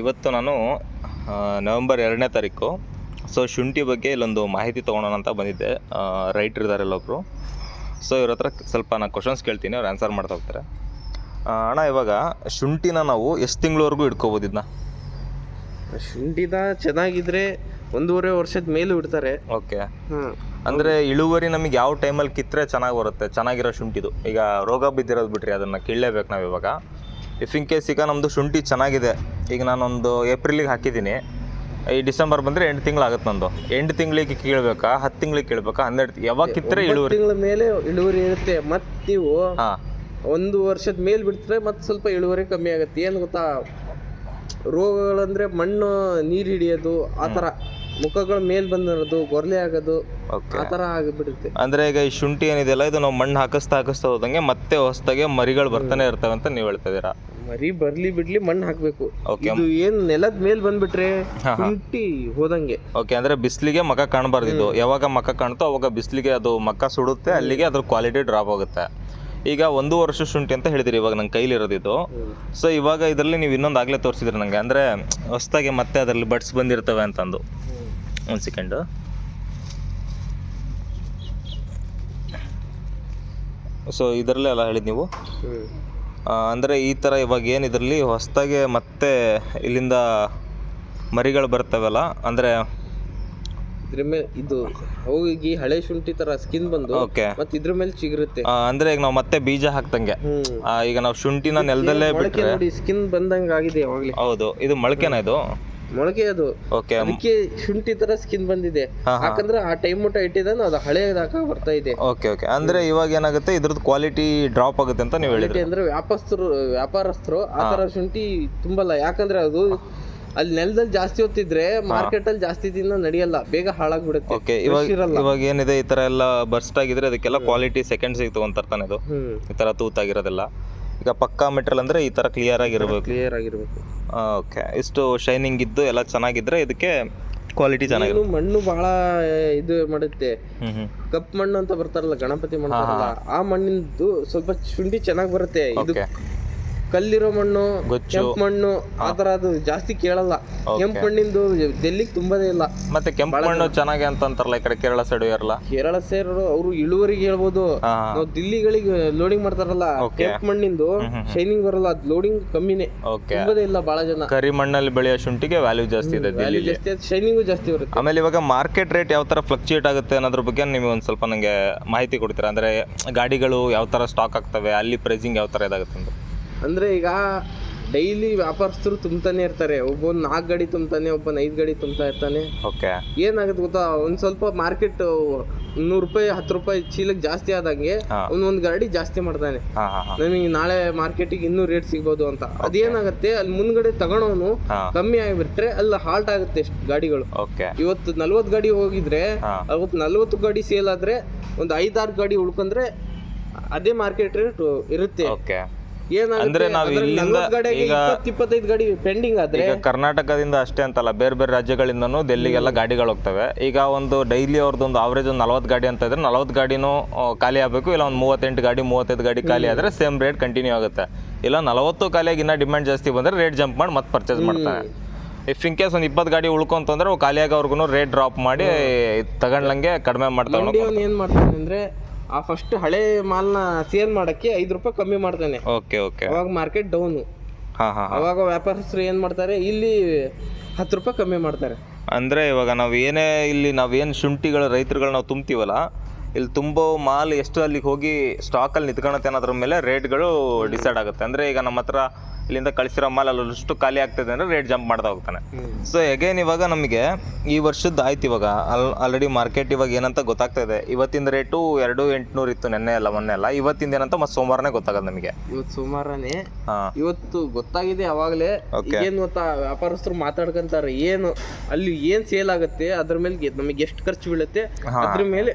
ಇವತ್ತು ನಾನು ನವೆಂಬರ್ ಎರಡನೇ ತಾರೀಕು. ಸೊ ಶುಂಠಿ ಬಗ್ಗೆ ಇಲ್ಲೊಂದು ಮಾಹಿತಿ ತೊಗೊಳೋಣ ಅಂತ ಬಂದಿದ್ದೆ. ರೈಟ್ರ್ ಇದ್ದಾರೆ ಎಲ್ಲೊಬ್ಬರು ಸೊ ಇವ್ರ ಹತ್ರ ಸ್ವಲ್ಪ ನಾನು ಕ್ವಶನ್ಸ್ ಕೇಳ್ತೀನಿ ಅವ್ರು ಆನ್ಸರ್ ಮಾಡ್ತಾ ಹೋಗ್ತಾರೆ. ಅಣ್ಣ ಇವಾಗ ಶುಂಠಿನ ನಾವು ಎಷ್ಟು ತಿಂಗಳವರೆಗೂ ಇಟ್ಕೋಬೋದು ಇದನ್ನ ಶುಂಠಿನ ಚೆನ್ನಾಗಿದ್ರೆ ಒಂದೂವರೆ ವರ್ಷದ ಮೇಲೂ ಇಡ್ತಾರೆ. ಓಕೆ ಅಂದರೆ ಇಳುವರಿ ನಮಗೆ ಯಾವ ಟೈಮಲ್ಲಿ ಕಿತ್ತರೆ ಚೆನ್ನಾಗಿ ಬರುತ್ತೆ? ಚೆನ್ನಾಗಿರೋ ಶುಂಠಿದು. ಈಗ ರೋಗ ಬಿದ್ದಿರೋದು ಬಿಟ್ರಿ ಅದನ್ನು ಕೀಳಲೇಬೇಕು ನಾವು ಇವಾಗ. ಇಫ್ ಇನ್ ಕೇಸ್ ಈಗ ನಮ್ಮದು ಶುಂಠಿ ಚೆನ್ನಾಗಿದೆ ಈಗ ನಾನೊಂದು ಏಪ್ರಿಲಿಗೆ ಹಾಕಿದ್ದೀನಿ. ಈ ಡಿಸೆಂಬರ್ ಬಂದರೆ ಎಂಟು ತಿಂಗಳಾಗುತ್ತೆ ನಂದು. ಎಂಟು ತಿಂಗಳಿಗೆ ಕೀಳ್ಬೇಕಾ ಹತ್ತು ತಿಂಗಳಿಗೆ ಕೀಳ್ಬೇಕಾ ಹನ್ನೆರಡು ಯಾವಾಗ ಕಿತ್ತರೆ ಇಳುವರಿ? ತಿಂಗಳ ಮೇಲೆ ಇಳುವರಿ ಇರುತ್ತೆ ಮತ್ತು ನೀವು ಹಾಂ. ಒಂದು ವರ್ಷದ ಮೇಲೆ ಬಿಡ್ತಾರೆ ಮತ್ತೆ ಸ್ವಲ್ಪ ಇಳುವರಿ ಕಮ್ಮಿ ಆಗುತ್ತೆ. ಏನು ಗೊತ್ತಾ? ರೋಗಗಳಂದರೆ ಮಣ್ಣು ನೀರು ಹಿಡಿಯೋದು ಆ ಥರ. ಮುಖಗಳ ಮೇಲ್ ಬಂದಿರೋದು ಗೊರ್ಲೆ ಆಗೋದು ಓಕೆ ಆ ಥರ ಆಗಿಬಿಡುತ್ತೆ ಅಂದ್ರೆ ಈಗ ಈ ಶುಂಠಿ ಏನಿದೆಯಲ್ಲ ಇದು ನಾವು ಮಣ್ಣು ಹಾಕಿಸ್ತಾ ಹಾಕಿಸ್ತಾ ಹೋದಂಗೆ ಮತ್ತೆ ಹೊಸದಾಗೆ ಮರಿಗಳು ಬರ್ತಾನೆ ಇರ್ತವೆ ಅಂತ ನೀವು ಹೇಳ್ತಾ ಇದ್ದೀರಾ? ಮರಿ ಬರ್ಲಿ ಬಿಡ್ಲಿ ಮಣ್ಣು ಹಾಕ್ಬೇಕು. ಇದು ಏನ್ ನೆಲದ ಮೇಲ್ ಬಂದ್ಬಿಟ್ರೆ ಶುಂಠಿ ಹೋದಂಗೆ. ಓಕೆ ಅಂದ್ರೆ ಬಿಸಿಲಿಗೆ ಮಕ ಕಾಣಬಾರ್ದಿದ್ದು ಯಾವಾಗ ಮಕ ಕಾಣ್ತೋ ಅವಾಗ ಬಿಸಿಲಿಗೆ ಅದು ಮಕ ಸುಡುತ್ತೆ ಅಲ್ಲಿಗೆ ಅದ್ರ ಕ್ವಾಲಿಟಿ ಡ್ರಾಪ್ ಆಗುತ್ತೆ ಈಗ ಒಂದು ವರ್ಷ ಶುಂಠಿ ಅಂತ ಹೇಳಿದಿರಿ ಇವಾಗ ನನ್ನ ಕೈಲಿರೋದಿದ್ದು ಸೊ ಇವಾಗ ಇದರಲ್ಲಿ ನೀವು ಇನ್ನೊಂದು ಆಗಲೇ ತೋರಿಸಿದ್ರಿ ನನಗೆ ಅಂದರೆ ಹೊಸ್ದಾಗಿ ಮತ್ತೆ ಅದರಲ್ಲಿ ಬಡ್ಸ್ ಬಂದಿರ್ತವೆ ಅಂತಂದು. ಒಂದು ಸೆಕೆಂಡು ಸೊ ಇದರಲ್ಲೇ ಅಲ್ಲ ಹೇಳಿದ್ದು ನೀವು. ಅಂದರೆ ಈ ಥರ ಇವಾಗ ಏನು ಇದರಲ್ಲಿ ಹೊಸದಾಗೆ ಮತ್ತೆ ಇಲ್ಲಿಂದ ಮರಿಗಳು ಬರ್ತವಲ್ಲ ಅಂದರೆ ಇದ್ರ ಮೇಲೆ ಇದು ಹೋಗಿ ಹಳೆ ಶುಂಠಿ ತರ ಸ್ಕಿನ್ ಬಂದು ಓಕೆ ಮತ್ತೆ ಇದ್ರ ಮೇಲೆ ಚಿಗುರುತ್ತೆ. ಅಂದ್ರೆ ಈಗ ನಾವು ಮತ್ತೆ ಬೀಜ ಹಾಕ್ದಂಗೆ. ಈಗ ನಾವು ಶುಂಠಿನ ನೆಲದಲ್ಲೇ ಬಿಟ್ಟರೆ ಸ್ಕಿನ್ ಬಂದಂಗ ಆಗಿದೆ ಯಾವಾಗ್ಲೇ. ಹೌದು ಇದು ಮೊಳಕೆನಾ ಇದು? ಮೊಳಕೆ ಅದು. ಓಕೆ ಅದಕ್ಕೆ ಶುಂಠಿ ತರ ಸ್ಕಿನ್ ಬಂದಿದೆ. ಯಾಕಂದ್ರೆ ಆ ಟೈಮ್ ಊಟ ಇಟ್ಟಿದ್ದಾನೆ ಅದು ಹಳೆಯದಾಕ ಬರ್ತಾ ಇದೆ. ಓಕೆ ಓಕೆ ಅಂದ್ರೆ ಇವಾಗ ಏನಾಗುತ್ತೆ ಇದ್ರದ್ದು ಕ್ವಾಲಿಟಿ ಡ್ರಾಪ್ ಆಗುತ್ತೆ ಅಂತ ನೀವು ಹೇಳಿದ್ರಿ. ಅಂದ್ರೆ ವ್ಯಾಪಾರಸ್ಥರು ವ್ಯಾಪಾರಸ್ಥರು ಆ ತರ ಶುಂಠಿ ತುಂಬಲ್ಲ. ಯಾಕಂದ್ರೆ ಅದು ಅಲ್ಲಿ ನೆಲದಲ್ಲಿ ಜಾಸ್ತಿ ಹೊತ್ತಿದ್ರೆ ಮಾರ್ಕೆಟ್ ಅಲ್ಲಿ ಜಾಸ್ತಿ ದಿನ ನಡೆಯಲ್ಲ ಬೇಗ ಹಾಳಾಗ್ಬಿಡುತ್ತೆ. ಓಕೆ ಇವಾಗ ಇವಾಗ ಏನಿದೆ ಈ ತರ ಎಲ್ಲ ಬರ್ಸ್ಟ್ ಆಗಿದ್ರೆ ಅದಕ್ಕೆಲ್ಲ ಕ್ವಾಲಿಟಿ ಸೆಕೆಂಡ್ಸ್ ತೊಗೊಂತರ್ತಾನೆ ಇದು. ಅದು ಈ ತರ ತೂತಾಗಿರೋದೆಲ್ಲ. ಈಗ ಪಕ್ಕಾ ಮೆಟ್ರಲ್ ಅಂದರೆ ಈ ಥರ ಕ್ಲಿಯರ್ ಆಗಿರಬೇಕು. ಕ್ಲಿಯರ್ ಆಗಿರಬೇಕು. ಓಕೆ ಇಷ್ಟು ಶೈನಿಂಗ್ ಇದ್ದು ಎಲ್ಲ ಚೆನ್ನಾಗಿದ್ರೆ ಇದಕ್ಕೆ ಕ್ವಾಲಿಟಿ ಚೆನ್ನಾಗಿದೆ ಮಣ್ಣು ಬಹಳ ಇದು ಮಾಡುತ್ತೆ. ಕಪ್ ಮಣ್ಣು ಅಂತ ಬರ್ತಾರಲ್ಲ ಗಣಪತಿ ಮಣ್ಣು ಆ ಮಣ್ಣಿಂದು ಸ್ವಲ್ಪ ಶುಂಠಿ ಚೆನ್ನಾಗಿ ಬರುತ್ತೆ. ಇದು ಕಲ್ಲಿರೋ ಮಣ್ಣು ಗೊಚ್ಚು. ಕೆಂಪು ಮಣ್ಣು ಆ ತರ ಅದು ಜಾಸ್ತಿ ಕೇಳಲ್ಲ. ಕೆಂಪು ಮಣ್ಣಿಂದು ಡೆಲ್ಲಿಗೆ ತುಂಬದೇ ಇಲ್ಲ. ಮತ್ತೆ ಕೆಂಪು ಮಣ್ಣು ಚೆನ್ನಾಗಿ ಅಂತ ಅಂತಾರಲ್ಲ ಈ ಕಡೆ ಕೇರಳ ಸೈಡ್ ಇರಲ್ಲ ಕೇರಳ ಸೇರೋರು ಅವರು ಇಳುವರಿಗೆ ಹೇಳ್ಬೋದು. ಹಾ. ನಾವು ದಿಲ್ಲಿಗಳಿಗೆ ಲೋಡಿಂಗ್ ಮಾಡ್ತಾರಲ್ಲ ಕೆಂಪ್ ಮಣ್ಣಿಂದು ಶೈನಿಂಗ್ ಬರಲ್ಲ ಅದು ಲೋಡಿಂಗ್ ಕಮ್ಮಿನೇ. ಓಕೆ. ತುಂಬದೇ ಇಲ್ಲ ಬಹಳ ಜನ. ಕರಿ ಮಣ್ಣಲ್ಲಿ ಬೆಳೆಯೋ ಶುಂಠಿಗೆ ವ್ಯಾಲ್ಯೂ ಜಾಸ್ತಿ ಇದೆ ವ್ಯಾಲ್ಯೂ ದಿಲ್ಲಿಲಿ. ಜಾಸ್ತಿ ಶೈನಿಂಗ್ ಜಾಸ್ತಿ ಬರುತ್ತೆ. ಆಮೇಲೆ ಇವಾಗ ಮಾರ್ಕೆಟ್ ರೇಟ್ ಯಾವ ತರ ಫ್ಲಕ್ಚುಯೇಟ್ ಆಗುತ್ತೆ ಅನ್ನೋದ್ರ ಬಗ್ಗೆ ನೀವು ಒಂದ್ ಸ್ವಲ್ಪ ನನಗೆ ಮಾಹಿತಿ ಕೊಡ್ತೀರಾ? ಅಂದ್ರೆ ಗಾಡಿಗಳು ಯಾವ ತರ ಸ್ಟಾಕ್ ಆಗ್ತವೆ ಅಲ್ಲಿ ಪ್ರೈಸಿಂಗ್ ಯಾವ ತರ ಇದಾಗುತ್ತೆ ಅಂತ. ಅಂದ್ರೆ ಈಗ ಡೈಲಿ ವ್ಯಾಪಾರಸ್ಥರು ತುಂಬ್ತಾನೆ ಇರ್ತಾರೆ. ಒಬ್ಬೊಂದ್ ನಾಲ್ಕು ಗಾಡಿ ತುಂಬ್ತಾನೆ ಒಬ್ಬನ್ ಐದು ಗಾಡಿ ತುಂಬ್ತಾ ಇರ್ತಾನೆ. ಓಕೆ. ಏನಾಗುತ್ತೆ ಗೊತ್ತಾ? ಒಂದ್ ಸ್ವಲ್ಪ ಮಾರ್ಕೆಟ್ ನೂರು ರೂಪಾಯಿ ಹತ್ತು ರೂಪಾಯಿ ಚೀಲಕ್ಕೆ ಜಾಸ್ತಿ ಆದಂಗೆ. ಒಂದೊಂದು ಗಾಡಿ ಜಾಸ್ತಿ ಮಾಡ್ತಾನೆ. ನಮಗೆ ನಾಳೆ ಮಾರ್ಕೆಟಿಗೆ ಇನ್ನೂ ರೇಟ್ ಸಿಗ್ಬೋದು ಅಂತ. ಅದೇನಾಗುತ್ತೆ? ಅಲ್ಲಿ ಮುಂದ್ಗಡೆ ತಗೊಳೋನು ಕಮ್ಮಿ ಆಗಿಬಿಟ್ರೆ ಅಲ್ಲಿ ಹಾಲ್ಟ್ ಆಗುತ್ತೆ ಗಾಡಿಗಳು. ಓಕೆ. ಇವತ್ತು ನಲ್ವತ್ತು ಗಾಡಿ ಹೋಗಿದ್ರೆ. ಅವತ್ತು ನಲ್ವತ್ತು ಗಾಡಿ ಸೇಲ್ ಆದ್ರೆ ಒಂದು ಐದಾರು ಗಾಡಿ ಉಳ್ಕೊಂಡ್ರೆ ಅದೇ ಮಾರ್ಕೆಟ್ ರೇಟ್ ಇರುತ್ತೆ. ಅಂದ್ರೆ ನಾವು ಇಲ್ಲಿಂದ ಈಗ- ಇಪ್ಪತ್ತು ಇಪ್ಪತ್ತೈದು ಗಾಡಿ ಪೆಂಡಿಂಗ್ ಆದ್ರೆ ಈಗ ಕರ್ನಾಟಕದಿಂದ ಅಷ್ಟೇ ಅಂತಲ್ಲ ಬೇರೆ ಬೇರೆ ರಾಜ್ಯಗಳಿಂದನೂ ದೆಲ್ಲಿಗೆಲ್ಲ ಗಾಡಿಗಳು ಹೋಗ್ತವೆ. ಈಗ ಒಂದು ಡೈಲಿ ಅವ್ರದ್ದೊಂದು ಅವರೇಜ್ ಒಂದು ನಲವತ್ತು ಗಾಡಿ ಅಂತ ಇದ್ರೆ ನಲವತ್ತು ಗಾಡಿನೂ ಖಾಲಿ ಆಗಬೇಕು ಇಲ್ಲ ಒಂದು ಮೂವತ್ತೆಂಟು ಗಾಡಿ ಮೂವತ್ತೈದು ಗಾಡಿ ಖಾಲಿ ಆದ್ರೆ ಸೇಮ್ ರೇಟ್ ಕಂಟಿನ್ಯೂ ಆಗುತ್ತೆ. ಇಲ್ಲ ನಲವತ್ತು ಖಾಲಿಯಾಗಿ ಇನ್ನೂ ಡಿಮ್ಯಾಂಡ್ ಜಾಸ್ತಿ ಬಂದ್ರೆ ರೇಟ್ ಜಂಪ್ ಮಾಡಿ ಮತ್ತೆ ಪರ್ಚೇಸ್ ಮಾಡ್ತಾರೆ. ಇಫ್ ಇನ್ ಕೇಸ್ ಒಂದು ಇಪ್ಪತ್ತು ಗಾಡಿ ಉಳ್ಕೊಂತಂದ್ರೆ ಅವ್ರಿಗೂ ರೇಟ್ ಡ್ರಾಪ್ ಮಾಡಿ ತಗೊಂಡ್ಲಂಗೆ ಕಡಿಮೆ ಮಾಡ್ತಾ ಮಂಡಿ ಅವ್ನು ಏನ್ ಮಾಡ್ತಾನೆ ಅಂದ್ರೆ ಆ ಫಸ್ಟ್ ಹಳೆ ಮಾಲ್ನ ಸೇಲ್ ಮಾಡಕ್ಕೆ ಐದು ರೂಪಾಯಿ ಕಮ್ಮಿ ಮಾಡ್ತಾನೆ. ಓಕೆ ಓಕೆ ಅವಾಗ ಮಾರ್ಕೆಟ್ ಡೌನ್ ಹಾಂ ಹಾಂ ಅವಾಗ ವ್ಯಾಪಾರಸ್ಥರು ಏನು ಮಾಡ್ತಾರೆ? ಇಲ್ಲಿ ಹತ್ತು ರೂಪಾಯಿ ಕಮ್ಮಿ ಮಾಡ್ತಾರೆ. ಅಂದರೆ ಇವಾಗ ನಾವು ಏನೇ ಇಲ್ಲಿ ನಾವೇನು ಶುಂಠಿಗಳು ರೈತರುಗಳು ನಾವು ತುಂಬ್ತೀವಲ್ಲ ಇಲ್ಲಿ ತುಂಬೋ ಮಾಲ್ ಎಷ್ಟು ಅಲ್ಲಿಗೆ ಹೋಗಿ ಸ್ಟಾಕಲ್ಲಿ ನಿಂತ್ಕೊಳತ್ತೆ ಅನ್ನೋದ್ರ ಮೇಲೆ ರೇಟ್ಗಳು ಡಿಸೈಡ್ ಆಗುತ್ತೆ. ಅಂದರೆ ಈಗ ನಮ್ಮ ಹತ್ರ ಇಲ್ಲಿಂದ ಕಳಿಸಿರೋ ಮಾಲ್ ಅಷ್ಟು ಖಾಲಿ ಆಗ್ತದೆ ಅಂದರೆ ರೇಟ್ ಜಂಪ್ ಮಾಡ್ತಾ ಹೋಗ್ತಾನೆ. ಸೊ ಎಗೇನ್ ಇವಾಗ ನಮಗೆ ಈ ವರ್ಷದ್ದು ಆಯ್ತು ಇವಾಗ. ಅಲ್ ಆಲ್ರೆಡಿ ಮಾರ್ಕೆಟ್ ಇವಾಗ ಏನಂತ ಗೊತ್ತಾಗ್ತಾ ಇದೆ. ಇವತ್ತಿನ ರೇಟು ಎರಡು ಎಂಟುನೂರು ಇತ್ತು ನೆನ್ನೆ ಅಲ್ಲ ಮೊನ್ನೆ ಅಲ್ಲ. ಇವತ್ತಿಂದ ಏನಂತ ಮತ್ತೆ ಸೋಮವಾರನೇ ಗೊತ್ತಾಗೋದು ನಮಗೆ. ಇವತ್ತು ಸೋಮವಾರನೇ? ಇವತ್ತು ಗೊತ್ತಾಗಿದೆ ಅವಾಗಲೇ. ಏನು ಗೊತ್ತಾ ವ್ಯಾಪಾರಸ್ಥರು ಮಾತಾಡ್ಕೊಂತಾರೆ ಏನು ಅಲ್ಲಿ ಏನ್ ಸೇಲ್ ಆಗುತ್ತೆ ಅದ್ರ ಮೇಲೆ ನಮಗೆ ಎಷ್ಟು ಖರ್ಚು ಬೀಳುತ್ತೆ ಅದ್ರ ಮೇಲೆ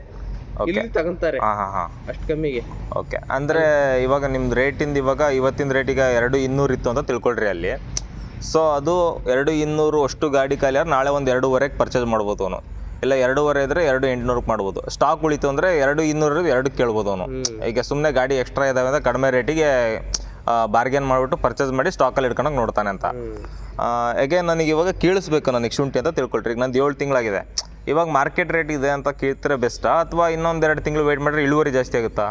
ಇಲ್ಲಿ ತಗೊಂತಾರೆ. ಹಾಂ ಹಾಂ ಹಾಂ. ಅಷ್ಟು ಕಮ್ಮಿಗೆ. ಓಕೆ ಅಂದ್ರೆ ಇವಾಗ ನಿಮ್ದು ರೇಟಿಂದ ಇವಾಗ ಇವತ್ತಿನ ರೇಟಿಗೆ ಎರಡು ಇನ್ನೂರು ಇತ್ತು ಅಂತ ತಿಳ್ಕೊಳ್ರಿ ಅಲ್ಲಿ. ಸೊ ಅದು ಎರಡು ಇನ್ನೂರು ಅಷ್ಟು ಗಾಡಿ ಖಾಲಿ ಆದ್ರೆ ನಾಳೆ ಒಂದು ಎರಡೂವರೆಗೆ ಪರ್ಚೇಸ್ ಮಾಡ್ಬೋದು ಅವನು. ಇಲ್ಲ ಎರಡೂವರೆ ಇದ್ರೆ ಎರಡು ಎಂಟುನೂರಕ್ಕೆ ಮಾಡ್ಬೋದು. ಸ್ಟಾಕ್ ಉಳಿತು ಅಂದರೆ ಎರಡು ಇನ್ನೂರು ಎರಡು ಕೇಳ್ಬೋದು ಅವನು. ಈಗ ಸುಮ್ಮನೆ ಗಾಡಿ ಎಕ್ಸ್ಟ್ರಾ ಇದಾವೆ ಅಂದರೆ ಕಡಿಮೆ ರೇಟಿಗೆ ಬಾರ್ಗೇನ್ ಮಾಡಿಬಿಟ್ಟು ಪರ್ಚೇಸ್ ಮಾಡಿ ಸ್ಟಾಕಲ್ಲಿ ಇಟ್ಕೊಂಡು ನೋಡ್ತಾನೆ ಅಂತ. ಅಗೇನ್ ನನಗೆ ಇವಾಗ ಕೀಳಿಸ್ಬೇಕು ನನಗೆ ಶುಂಠಿ ಅಂತ ತಿಳ್ಕೊಳ್ರಿ. ಈಗ ನಂದು ಏಳು ತಿಂಗಳಾಗಿದೆ. ಇವಾಗ ಮಾರ್ಕೆಟ್ ರೇಟ್ ಇದೆ ಅಂತ ಕೇಳ್ತಾರೆ ಬೆಸ್ಟಾ? ಅಥವಾ ಇನ್ನೊಂದೆರಡು ತಿಂಗಳು ವೇಟ್ ಮಾಡಿದ್ರೆ ಇಳುವರಿ ಜಾಸ್ತಿ ಆಗುತ್ತಾ?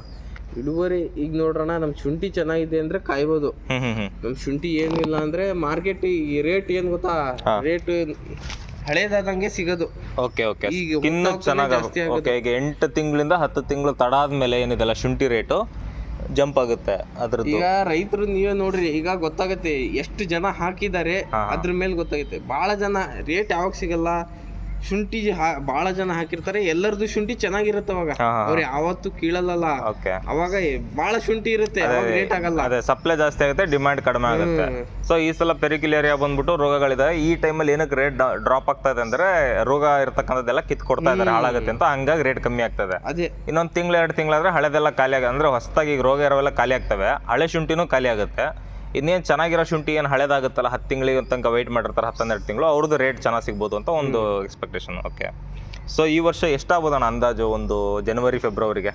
ಇಳುವರಿ ಈಗ ನೋಡ್ರಣ ನಮ್ಮ ಶುಂಠಿ ಚೆನ್ನಾಗಿದೆ ಅಂದ್ರೆ ಕಾಯ್ಬೋದು. ನಮ್ಮ ಶುಂಠಿ ಏನು ಇಲ್ಲ ಅಂದ್ರೆ ಮಾರ್ಕೆಟ್ ಈ ರೇಟ್ ಏನ್ ಗೊತ್ತಾ? ರೇಟ್ ಹಳೇದಾದಂಗೆ ಸಿಗೋದು. ಓಕೆ ಓಕೆ ಈಗ ಇನ್ನು ಚೆನ್ನಾಗಿ ಜಾಸ್ತಿ ಓಕೆ ಈಗ ಎಂಟು ತಿಂಗಳಿಂದ ಹತ್ತು ತಿಂಗಳು ತಡ ಆದ್ಮೇಲೆ ಏನಿದೆಲ್ಲ ಶುಂಠಿ ರೇಟು ಜಂಪ್ ಆಗುತ್ತೆ ಅದ್ರ ಈಗ ರೈತರು ನೀವೇ ನೋಡ್ರಿ ಈಗ ಗೊತ್ತಾಗತ್ತೆ ಎಷ್ಟು ಜನ ಹಾಕಿದ್ದಾರೆ ಅದ್ರ ಮೇಲೆ ಗೊತ್ತಾಗುತ್ತೆ. ಬಹಳ ಜನ ರೇಟ್ ಯಾವಾಗ ಸಿಗಲ್ಲ? ಶುಂಠಿ ಬಹಳ ಜನ ಹಾಕಿರ್ತಾರೆ ಎಲ್ಲರದು ಶುಂಠಿ ಚೆನ್ನಾಗಿರುತ್ತೆ ಅವಾಗ. ಅವ್ರು ಯಾವತ್ತು ಕೀಳಲ್ಲ ಅವಾಗ ಬಹಳ ಶುಂಠಿ ಇರುತ್ತೆ ರೇಟ್ ಆಗಲ್ಲ. ಅದೇ ಸಪ್ಲೈ ಜಾಸ್ತಿ ಆಗುತ್ತೆ ಡಿಮ್ಯಾಂಡ್ ಕಡಿಮೆ ಆಗುತ್ತೆ. ಸೊ ಈ ಸಲ ಪೆರಿಕಿಲೇರಿಯಾ ಬಂದ್ಬಿಟ್ಟು ರೋಗಗಳಿದೆ ಈ ಟೈಮಲ್ಲಿ ಏನಕ್ಕೆ ರೇಟ್ ಡ್ರಾಪ್ ಆಗ್ತಾ ಇದೆ ಅಂದ್ರೆ ರೋಗ ಇರ್ತಕ್ಕಂಥದ್ದೆಲ್ಲ ಕಿತ್ಕೊಡ್ತಾ ಇದ್ದಾರೆ ಹಾಳಾಗುತ್ತೆ ಅಂತ ಹಂಗಾಗಿ ರೇಟ್ ಕಮ್ಮಿ ಆಗ್ತದೆ. ಅದೇ. ಇನ್ನೊಂದು ತಿಂಗಳು ಎರಡು ತಿಂಗಳಾದ್ರೆ ಹಳೆದೆಲ್ಲ ಖಾಲಿ ಆಗ ಅಂದ್ರೆ ಹೊಸದಾಗಿ ಈಗ ರೋಗ ಇರೋವೆಲ್ಲ ಖಾಲಿ ಆಗ್ತವೆ. ಹಳೆ ಶುಂಠಿನೂ ಖಾಲಿ ಆಗುತ್ತೆ. ಇನ್ನೇನು ಚೆನ್ನಾಗಿರೋ ಶುಂಠಿ ಏನು ಹಳೇದಾಗುತ್ತಲ್ಲ ಹತ್ತು ತಿಂಗಳಿಗೆ ತನಕ ವೆಯ್ಟ್ ಮಾಡಿರ್ತಾರೆ ಹತ್ತೊಂದೆರಡು ತಿಂಗಳು ಅವ್ರದ್ದು ರೇಟ್ ಚೆನ್ನಾಗಿ ಸಿಗ್ಬೋದು ಅಂತ ಒಂದು ಎಕ್ಸ್ಪೆಕ್ಟೇಷನ್ ಓಕೆ ಸೊ ಈ ವರ್ಷ ಎಷ್ಟಾಗ್ಬೋದಣ್ಣ ಅಂದಾಜು ಒಂದು ಜನವರಿ ಫೆಬ್ರವರಿಗೆ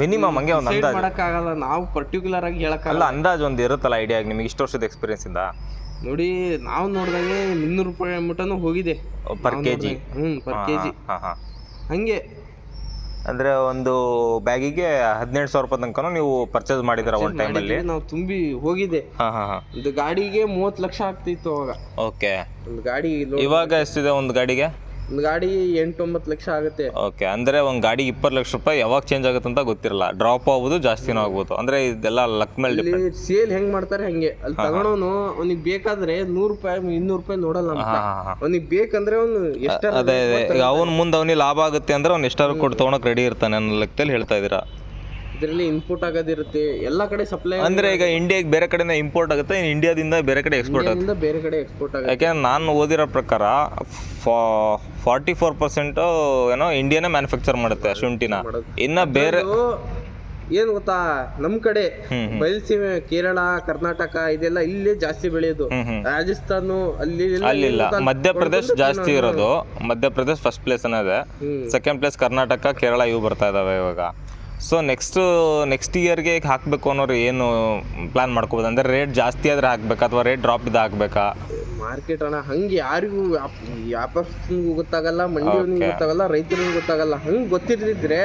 ಮಿನಿಮಮ್ ಹಂಗೆ ಒಂದು ಅಂದಾಜು. ಮಾಡೋಕ್ಕಾಗಲ್ಲ ನಾವು ಪರ್ಟಿಕ್ಯುಲರ್ ಆಗಿ ಹೇಳೋಕ್ಕಲ್ಲ ಅಂದಾಜು ಒಂದು ಇರುತ್ತಲ್ಲ ಐಡಿಯಾ ನಿಮಗೆ ಇಷ್ಟು ವರ್ಷದ ಎಕ್ಸ್ಪೀರಿಯನ್ಸ್ ಇಂದ? ನೋಡಿ ನಾವು ನೋಡಿದಾಗ ಮುನ್ನೂರು ರೂಪಾಯಿ ಮಟನು ಹೋಗಿದೆ. ಪರ್ ಕೆ ಜಿ ಹ್ಮ್ ಪರ್ ಕೆಜಿ. ಹಾಂ ಹಾಂ. ಹಂಗೆ. ಅಂದರೆ ಒಂದು ಬ್ಯಾಗಿಗೆ ಹದಿನೆಂಟು ಸಾವಿರ ರೂಪಾಯಿ ತನಕ ನೀವು ಪರ್ಚೇಸ್ ಮಾಡಿದ್ರ ಒಂದು ಟೈಮಲ್ಲಿ ಅಲ್ಲಿ? ನಾವು ತುಂಬಿ ಹೋಗಿದೆ. ಹಾಂ ಹಾಂ ಹಾಂ. ಒಂದು ಗಾಡಿಗೆ ಮೂವತ್ತು ಲಕ್ಷ ಆಗ್ತಿತ್ತು ಅವಾಗ. ಓಕೆ ಒಂದು ಗಾಡಿ ಇವಾಗ ಎಷ್ಟಿದೆ ಒಂದು ಗಾಡಿಗೆ? ಒಂದು ಗಾಡಿ ಎಂಟೊಂಬತ್ತು ಲಕ್ಷ ಆಗುತ್ತೆ. ಓಕೆ ಅಂದರೆ ಒಂದು ಗಾಡಿ ಇಪ್ಪತ್ತು ಲಕ್ಷ ರೂಪಾಯಿ ಯಾವಾಗ ಚೇಂಜ್ ಆಗುತ್ತೆ ಅಂತ ಗೊತ್ತಿರಲ್ಲ. ಡ್ರಾಪ್ ಆಗ್ಬೋದು ಜಾಸ್ತಿನೂ ಆಗ್ಬೋದು. ಅಂದರೆ ಇದೆಲ್ಲ ಲಕ್ ಮೇಲೆ ಇಲ್ಲಿ ಸೇಲ್ ಹೆಂಗ್ ಮಾಡ್ತಾರೆ ಹಂಗೆ. ಅಲ್ಲಿ ತಗೊಳೋನು ಅವನಿಗೆ ಬೇಕಾದ್ರೆ ನೂರು ರೂಪಾಯಿ ಇನ್ನೂರು ರೂಪಾಯಿ ನೋಡಲ್ಲ ಅವ್ನಿಗೆ ಬೇಕಂದ್ರೆ ಅವನು ಎಷ್ಟಾರ ಅದೇ ಅದೇ. ಈಗ ಅವನ ಮುಂದೆ ಅವನಿಗೆ ಲಾಭ ಆಗುತ್ತೆ ಅಂದ್ರೆ ಅವ್ನು ಎಷ್ಟಾದ್ರು ಕೊಟ್ಟು ತೊಗೊಳಕ್ಕೆ ರೆಡಿ ಇರ್ತಾನೆ ಅನ್ನೋ ಲೆಕ್ಕದಲ್ಲಿ ಹೇಳ್ತಾ ಇದ್ದೀರಾ? ಇದರಲ್ಲಿ ಇನ್ಪುಟ್ ಆಗೋದಿರುತ್ತೆ ಎಲ್ಲ ಕಡೆ ಸಪ್ಲೈ ಅಂದ್ರೆ ಈಗ ಇಂಡಿಯಾಗೆ ಬೇರೆ ಕಡೆಯಿಂದ ಇಂಪೋರ್ಟ್ ಆಗುತ್ತೆ ಇನ್ನು ಇಂಡಿಯಾದಿಂದ ಬೇರೆ ಕಡೆ ಎಕ್ಸ್ಪೋರ್ಟ್ ಆಗುತ್ತೆ. ಬೇರೆ ಕಡೆ ಎಕ್ಸ್ಪೋರ್ಟ್ ಆಗುತ್ತೆ. ಯಾಕೆಂದ್ರೆ ನಾನು ಓದಿರೋ ಪ್ರಕಾರ ಫಾರ್ಟಿ ಫೋರ್ ಪರ್ಸೆಂಟ್ ಏನೋ ಇಂಡಿಯಾನೇ ಮ್ಯಾನುಫ್ಯಾಕ್ಚರ್ ಮಾಡುತ್ತೆ ಶುಂಠಿನ. ಇನ್ನ ಬೇರೆ ಏನು ಗೊತ್ತಾ ನಮ್ ಕಡೆ ಬಯಲ್ಸೀಮೆ ಕೇರಳ ಕರ್ನಾಟಕ ಇದೆಲ್ಲ ಇಲ್ಲೇ ಜಾಸ್ತಿ ಬೆಳೆಯೋದು. ರಾಜಸ್ಥಾನ ಅಲ್ಲಿ ಅಲ್ಲಿಲ್ಲ ಮಧ್ಯಪ್ರದೇಶ್ ಜಾಸ್ತಿ ಇರೋದು. ಮಧ್ಯಪ್ರದೇಶ್ ಫಸ್ಟ್ ಪ್ಲೇಸ್ ಅನ್ನೋದೇ. ಸೆಕೆಂಡ್ ಪ್ಲೇಸ್ ಕರ್ನಾಟಕ ಕೇರಳ ಇವು ಬರ್ತಾ ಇದಾವೆ ಇವಾಗ. ಸೊ ನೆಕ್ಸ್ಟ್ ನೆಕ್ಸ್ಟ್ ಇಯರ್ಗೆ ಹಾಕಬೇಕು ಅನ್ನೋರು ಏನು ಪ್ಲಾನ್ ಮಾಡ್ಕೋಬೋದು? ಅಂದರೆ ರೇಟ್ ಜಾಸ್ತಿ ಆದರೆ ಹಾಕ್ಬೇಕಾ? ಅಥವಾ ರೇಟ್ ಡ್ರಾಪ್ ಇದು ಹಾಕ್ಬೇಕಾ? ಮಾರ್ಕೆಟ್ ಅಣ್ಣ ಹಂಗೆ ಯಾರಿಗೂ ವ್ಯಾಪಾರಸ್ಥನಿಗೂ ಗೊತ್ತಾಗಲ್ಲ ಮಂಡಿಯವನಿಗೂ ಗೊತ್ತಾಗಲ್ಲ ರೈತರಿಗೂ ಗೊತ್ತಾಗಲ್ಲ ಹಂಗ್ ಗೊತ್ತಿರ್ತಿದ್ರೆ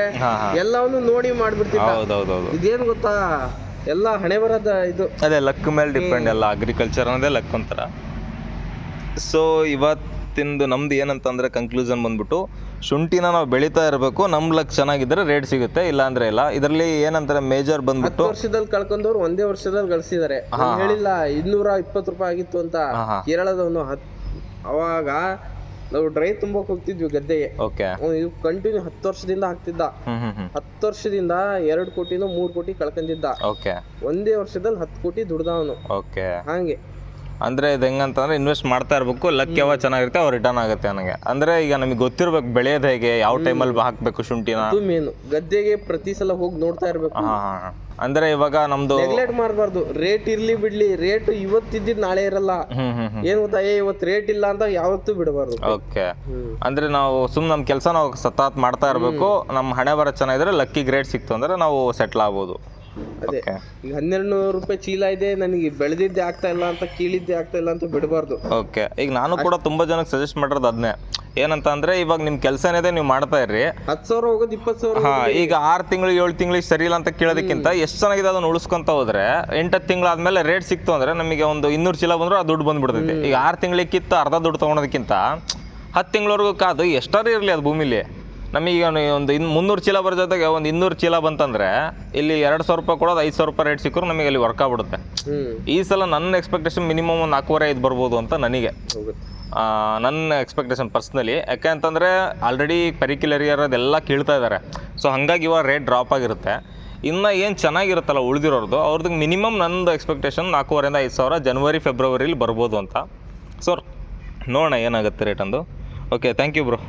ಎಲ್ಲವನ್ನು ನೋಡಿ ಮಾಡ್ಬಿಡ್ತಿದ್ದ ಇದೇನು ಗೊತ್ತಾ? ಎಲ್ಲ ಹಣೆ ಬರೋದ ಇದು. ಅದೇ ಲಕ್ ಮೇಲೆ ಡಿಪೆಂಡ್ ಎಲ್ಲ ಅಗ್ರಿಕಲ್ಚರ್ ಅನ್ನೋದೇ ಲಕ್ ಅಂತಾರ ಸೊ ಇವತ್ತಿಂದು ನಮ್ದು ಏನಂತಂದ್ರೆ ಕನ್ಕ್ಲೂಷನ್ ಬಂದ್ಬಿಟ್ಟು ಶುಂಠಿನ ನಾವು ಬೆಳೀತಾ ಇರಬೇಕು ನಮ್ಮ ಲಕ್ ಚೆನ್ನಾಗಿದ್ರೆ ರೇಟ್ ಸಿಗುತ್ತೆ ಇಲ್ಲ ಅಂದ್ರೆ ಇಲ್ಲ. ಇದರಲ್ಲಿ ಏನಂತಾರೆ ಮೇಜರ್ ಬಂದ್ಬಿಟ್ಟು ವರ್ಷದಲ್ಲಿ ಕಳ್ಕೊಂಡವ್ರು ಒಂದೇ ವರ್ಷದಲ್ಲಿ ಗಳಿಸಿದ್ದಾರೆ. ಹೇಳಿಲ್ಲ ಇನ್ನೂರ ಇಪ್ಪತ್ತು ರೂಪಾಯಿ ಆಗಿತ್ತು ಅಂತ ಕೇರಳದ ಒಂದು ಕೇರಳದವನು ಹತ್ ಅವಾಗ ನಾವು ಡ್ರೈ ತುಂಬಕ್ ಹೋಗ್ತಿದ್ವಿ ಗದ್ದೆಗೆ. ಇದು ಕಂಟಿನ್ಯೂ ಹತ್ತು ವರ್ಷದಿಂದ ಹಾಕ್ತಿದ್ದ. ಹತ್ತು ವರ್ಷದಿಂದ ಎರಡು ಕೋಟಿನೂ ಮೂರು ಕೋಟಿ ಕಳ್ಕೊಂಡಿದ್ದ. ಓಕೆ ಒಂದೇ ವರ್ಷದಲ್ಲಿ ಹತ್ತು ಕೋಟಿ ದುಡ್ದ ಅವನು ಓಕೆ ಹಂಗೆ. ಅಂದ್ರೆ ಇದು ಹೆಂಗಂತಂದ್ರೆ ಇನ್ವೆಸ್ಟ್ ಮಾಡ್ತಾ ಇರಬೇಕು ಲಕ್ ಯಾವಾಗ ಚೆನ್ನಾಗಿರುತ್ತೆ ಅವ್ರು ರಿಟರ್ನ್ ಆಗುತ್ತೆ ನನಗೆ. ಅಂದ್ರೆ ಈಗ ನಮಗೆ ಗೊತ್ತಿರ್ಬೇಕು ಬೆಳೆಯೋದು ಹೇಗೆ ಯಾವ ಟೈಮಲ್ಲಿ ಹಾಕಬೇಕು ಶುಂಠಿನ. ಅದು ಮೇನು ಗದ್ದೆಗೆ ಪ್ರತಿ ಸಲ ಹೋಗಿ ನೋಡ್ತಾ ಇರ್ಬೇಕು. ಹಾ. ಅಂದ್ರೆ ಇವಾಗ ನಮ್ದು ನೆಗ್ಲೆಕ್ಟ್ ಮಾಡಬಾರ್ದು. ರೇಟ್ ಇರ್ಲಿ ಬಿಡ್ಲಿ. ರೇಟ್ ಇವತ್ತಿದ್ದಿದ್ ನಾಳೆ ಇರಲ್ಲ. ಏನ್ ಗೊತ್ತಾ? ಏ ಇವತ್ತು ರೇಟ್ ಇಲ್ಲ ಅಂತ ಯಾವತ್ತೂ ಬಿಡಬಾರ್ದು. ಓಕೆ. ಅಂದ್ರೆ ನಾವು ಸುಮ್ಮನೆ ನಮ್ ಕೆಲಸ ನಾವು ಸತಾತ್ ಮಾಡ್ತಾ ಇರಬೇಕು. ನಮ್ಮ ಹಣೆ ಬರ ಚೆನ್ನಾಗಿದ್ರೆ ಲಕ್ಕಿ ಗ್ರೇಡ್ ಸಿಕ್ತು ಅಂದ್ರೆ ನಾವು ಸೆಟ್ಲ್ ಆಗ್ಬೋದು. ಅದೇ ಈಗ ಹನ್ನೆರಡು ನೂರು ರೂಪಾಯಿ ಚೀಲ ಇದೆ ನನಗೆ ಬೆಳೆದಿದ್ದೆ ಆಗ್ತಾ ಇಲ್ಲ ಅಂತ ಕೀಳಿದ್ದೆ ಆಗ್ತಾ ಇಲ್ಲ ಅಂತ ಬಿಡಬಾರ್ದು. ಓಕೆ ಈಗ ನಾನು ಕೂಡ ತುಂಬಾ ಜನಕ್ಕೆ ಸಜೆಸ್ಟ್ ಮಾಡಿರೋದು ಅದನ್ನೇ ಏನಂತ ಅಂದ್ರೆ ಇವಾಗ ನಿಮ್ ಕೆಲಸ ಏನಿದೆ ನೀವು ಮಾಡ್ತಾ ಇರ್ರಿ. ಹತ್ತು ಸಾವಿರ ಹೋಗೋದು ಇಪ್ಪತ್ತು ಸಾವಿರ ಹಾ ಈಗ ಆರು ತಿಂಗಳು ಏಳು ತಿಂಗಳಿಗೆ ಸರಿ ಇಲ್ಲ ಅಂತ ಕೇಳೋದಕ್ಕಿಂತ ಎಷ್ಟು ಚೆನ್ನಾಗಿದೆ ಅದನ್ನ ಉಳಿಸ್ಕೊಂತ ಹೋದ್ರೆ ಎಂಟತ್ತು ತಿಂಗಳಾದ್ಮೇಲೆ ರೇಟ್ ಸಿಕ್ತು ಅಂದ್ರೆ ನಮಗೆ ಒಂದು ಇನ್ನೂರು ಚೀಲ ಬಂದ್ರು ಆ ದುಡ್ಡು ಬಂದ್ಬಿಡ್ತೈತಿ. ಈಗ ಆರು ತಿಂಗಳಿಗೆ ಕಿತ್ತು ಅರ್ಧ ದುಡ್ಡು ತಗೊಳೋದಕ್ಕಿಂತ ಹತ್ತು ತಿಂಗಳವರೆಗೂ ಕಾದು ಎಷ್ಟಾರು ಇರಲಿ ಅದು ಭೂಮಿಲಿ. ನಮಗೆ ಒಂದು ಇನ್ನು ಮುನ್ನೂರು ಚೀಲ ಬರೋ ಜೊತೆಗೆ ಒಂದು ಇನ್ನೂರು ಚೀಲ ಬಂತಂದ್ರೆ ಇಲ್ಲಿ ಎರಡು ಸಾವಿರ ರೂಪಾಯಿ ಕೊಡೋದು ಐದು ಸಾವಿರ ರೂಪಾಯಿ ರೇಟ್ ಸಿಕ್ಕರು ನಮಗೆ ಅಲ್ಲಿ ವರ್ಕ್ ಆಗ್ಬಿಡುತ್ತೆ. ಈ ಸಲ ನನ್ನ ಎಕ್ಸ್ಪೆಕ್ಟೇಷನ್ ಮಿನಿಮಮ್ ಒಂದು ನಾಲ್ಕೂವರೆ ಐದು ಬರ್ಬೋದು ಅಂತ ನನಗೆ. ನನ್ನ ಎಕ್ಸ್ಪೆಕ್ಟೇಷನ್ ಪರ್ಸ್ನಲಿ ಯಾಕೆ ಅಂತಂದರೆ ಆಲ್ರೆಡಿ ಪೆರಿಕ್ಯುಲರಿಯರ್ ಅದೆಲ್ಲ ಕೇಳ್ತಾ ಇದ್ದಾರೆ ಸೊ ಹಾಗಾಗಿ ಇವಾಗ ರೇಟ್ ಡ್ರಾಪ್ ಆಗಿರುತ್ತೆ. ಇನ್ನು ಏನು ಚೆನ್ನಾಗಿರುತ್ತಲ್ಲ ಉಳಿದಿರೋದು ಅವ್ರದ್ದು ಮಿನಿಮಮ್ ನಂದು ಎಕ್ಸ್ಪೆಕ್ಟೇಷನ್ ನಾಲ್ಕೂವರೆಯಿಂದ ಐದು ಸಾವಿರ ಜನವರಿ ಫೆಬ್ರವರಿಲಿ ಬರ್ಬೋದು ಅಂತ. ಸೊ ನೋಡೋಣ ಏನಾಗುತ್ತೆ ರೇಟ್ ಅಂದು. Okay thank you bro.